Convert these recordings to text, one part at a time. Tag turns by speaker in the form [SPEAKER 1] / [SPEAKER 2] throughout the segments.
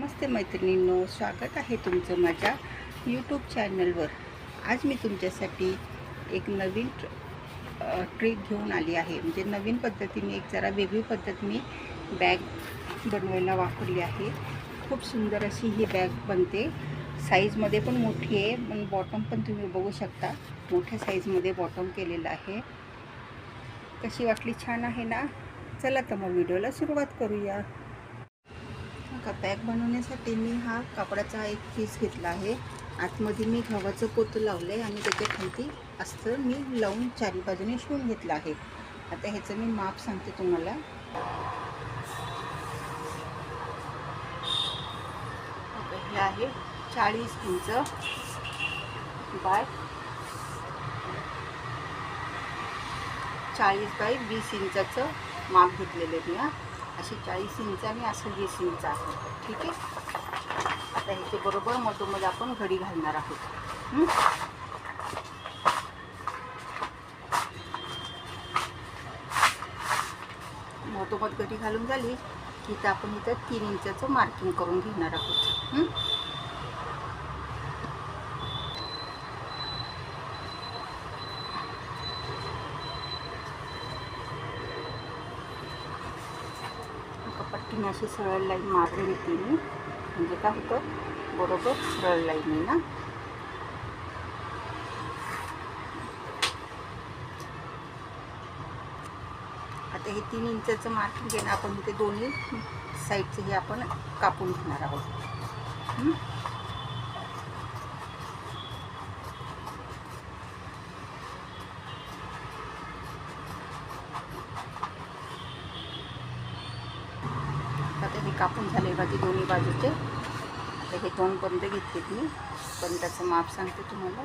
[SPEAKER 1] नमस्ते मैत्रिणींनो स्वागत आहे तुमचं माझ्या यूट्यूब चॅनलवर आज मी तुमच्यासाठी एक नवीन ट्रिक घेऊन आली आहे. म्हणजे नवीन पद्धतीने एक जरा वेगळी पद्धत मी बॅग बनवायला वापरली आहे. खूप सुंदर अशी ही बॅग बनते. साईजमध्ये पण मोठी आहे पण बॉटम पण तुम्ही बघू शकता. मोठ्या साईजमध्ये बॉटम केलेलं आहे. कशी वाटली? छान आहे ना? चला तर मग व्हिडिओला सुरुवात करूया. का पॅक बनवण्यासाठी मी हा कापडाचा एक पीस घेतला आहे. आतमध्ये मी गव्हाचं पोतं लावलं आहे आणि त्याच्या खालती अस्तर मी लावून चारी बाजूने शिवून घेतलं आहे. आता ह्याचं मी माप सांगते तुम्हाला. हे आहे चाळीस इंच बाय चाळीस बाय वीस इंचाचं माप घेतलेलं आहे मी हा. अशी चाळीस इंच आणि असं वीस इंच आहे. ठीक आहे? आता ह्याचे बरोबर मधोमध आपण घडी घालणार आहोत. हं? मधोमध घडी घालून झाली की तर आपण इथं तीन इंचाचं मार्किंग करून घेणार आहोत. आणखीन अशी सरळ लाईन मारून घेते मी म्हणजे काय होतं? बरोबर सरळ लाईन आहे ना? आता हे तीन इंचाचं मार्किंग घेणं आपण ते दोन्ही साईडचं हे आपण कापून घेणार आहोत. आता हे कापून झाले बाजू दोन्ही बाजूचे. तर हे दोन बंद घेतलेत मी त्याचं माप सांगते तुम्हाला.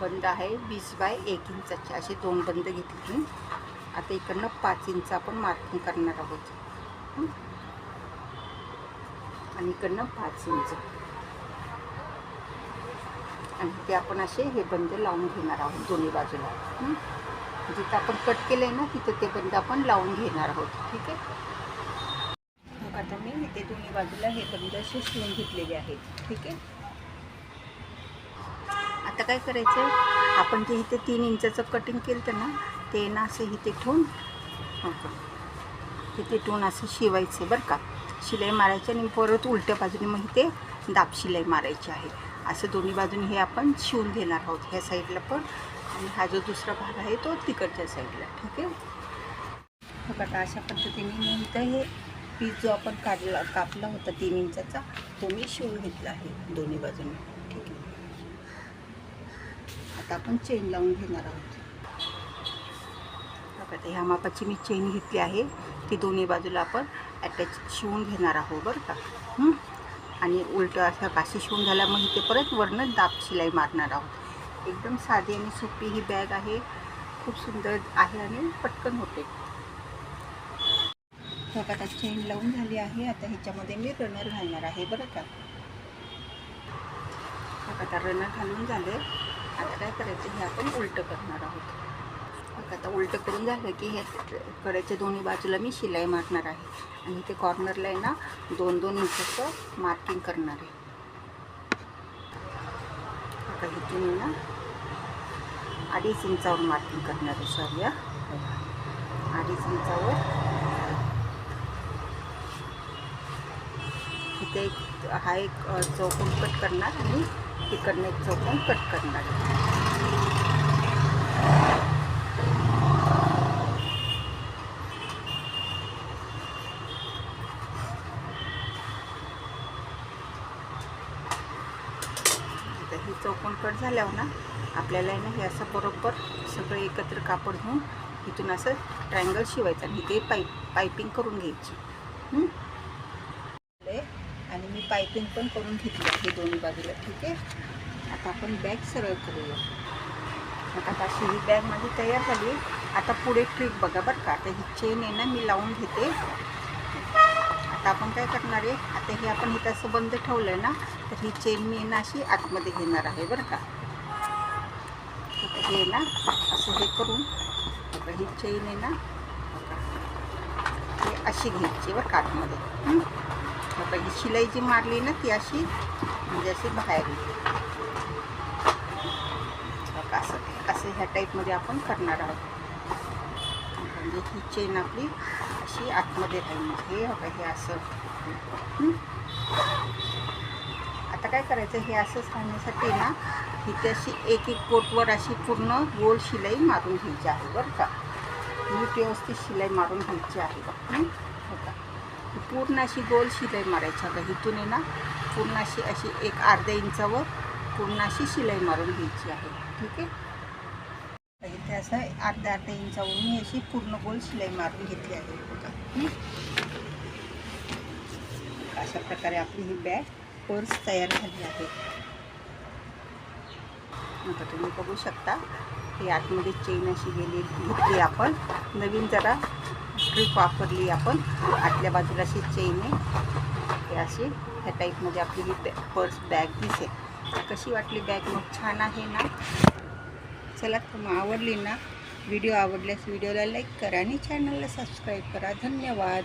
[SPEAKER 1] बंद आहे वीस बाय एक इंचाचे. असे दोन बंद घेतले मी आता इकडनं पाच इंच आपण मार्किंग करणार आहोत. आणि इकडनं पाच इंच. आणि ते आपण असे हे बंद लावून घेणार आहोत दोन्ही बाजूला. जिथं आपण कट केलं आहे ना तिथं ते बंद आपण लावून घेणार आहोत. ठीक आहे? मग आता मी ते दोन्ही बाजूला हे बंद असे शिवून घेतलेले आहेत. ठीक आहे? आता काय करायचं? आपण जे इथे तीन इंचाचं कटिंग केलं ना ते ना असं इथे ठेवून हो इथे ठेवून असं शिवायचं आहे बरं का. शिलाई मारायची आणि परत उलट्या बाजूने मग इथे दाब शिलाई मारायची आहे. असं दोन्ही बाजूने हे आपण शिवून घेणार आहोत. ह्या साईडला पण आणि हा जो दुसरा भाग आहे तो तिकडच्या साईडला ठीक आहे? बघा आता अशा पद्धतीने मी इथं हे पीस जो आपण काढला कापला होता तीन इंचाचा तो मी शिवून घेतला आहे दोन्ही बाजूने ठीक आहे? आता आपण चेन लावून घेणार आहोत. बघा आता ह्या मापाची मी चेन घेतली आहे. ती दोन्ही बाजूला आपण अटॅच शिवून घेणार आहोत बरं का? आणि उलटं असं काशी शिवून झाल्यामुळे ते परत वरनं दाब शिलाई मारणार आहोत. एकदम साधी आणि सोपी ही बॅग आहे. खूप सुंदर आहे आणि पटकन होते. बघा आता चेन लावून झाली आहे. आता ह्याच्यामध्ये मी रनर घालणार आहे बरं का? बघा आता रनर घालून झालं. आता काय करायचं? हे आपण उलटं करणार आहोत. आता उलटं करून झालं की हे कड्याच्या दोन्ही बाजूला मी शिलाई मारणार आहे. आणि ते कॉर्नरला आहे ना दोन दोन इंचाचं मार्किंग करणार आहे. आता इथून आहे ना. अडीच इंचावर मार्किंग करणार आहे सॉरी या अडीच इंचावर. इथे एक हा एक चौकून चौकोन कट करणार आणि तिकडनं एक चौकोन कट करणार. ही चौकून चौकोन कट झाल्यावर ना आपल्याला आहे ना हे असं बरोबर सगळं एकत्र कापड घेऊन इथून असं ट्रायंगल शिवायचं आणि ते पाईप पायपिंग करून घ्यायची. आणि मी पायपिंग पण करून घेतली आहे दोन्ही बाजूला ठीक आहे? आता आपण बॅग सरळ करूया. मग आता अशी ही बॅग माझी तयार झाली. आता पुढे ट्रिक बघा बरं का. आता ही चेन आहे ना मी लावून घेते. आता आपण काय करणार आहे? आता हे आपण इथं असं बंद ठेवलं आहे ना तर ही चेन मी आहे ना अशी आतमध्ये घेणार आहे बरं का. हे ना असं हे करून बघा ही चेन आहे ना हे अशी घ्यायची बरं काठमध्ये. आता ही शिलाई जी मारली ना ती अशी म्हणजे अशी बाहेर. येईल. बघा, असं असं ह्या टाईपमध्ये आपण करणार आहोत. म्हणजे ही चेन आपली अशी आतमध्ये राहील. म्हणजे हे बघा हे असं. आता काय करायचं हे असं सांगण्यासाठी ना इथे अशी एक एक कोटवर अशी पूर्ण गोल शिलाई मारून घ्यायची आहे बरं का. नीट व्यवस्थित शिलाई मारून घ्यायची आहे. हं? हो का? पूर्ण अशी गोल शिलाई मारायची आता इथून आहे ना पूर्ण अशी अशी एक अर्ध्या इंचावर पूर्ण अशी शिलाई मारून घ्यायची आहे. ठीक आहे? इथे असं अर्ध्या अर्ध्या इंचावरून मी अशी पूर्ण गोल शिलाई मारून घेतली आहे. हो बघा अशा प्रकारे आपली ही बॅग कोर्स तयार झाली आहे. आता तुम्ही बघू शकता ही आतमध्ये चेन अशी गेली घेतली आपण. नवीन जरा ट्रिप वापरली आपण. आतल्या बाजूला अशी चेन आहे. हे अशी ह्या टाईपमध्ये आपली ही पर्स बॅग दिसेल. कशी वाटली बॅग मग छान आहे ना? चला तुम्हाला आवडली ना? व्हिडिओ आवडल्यास व्हिडिओला लाईक करा आणि चॅनलला सबस्क्राईब करा. धन्यवाद.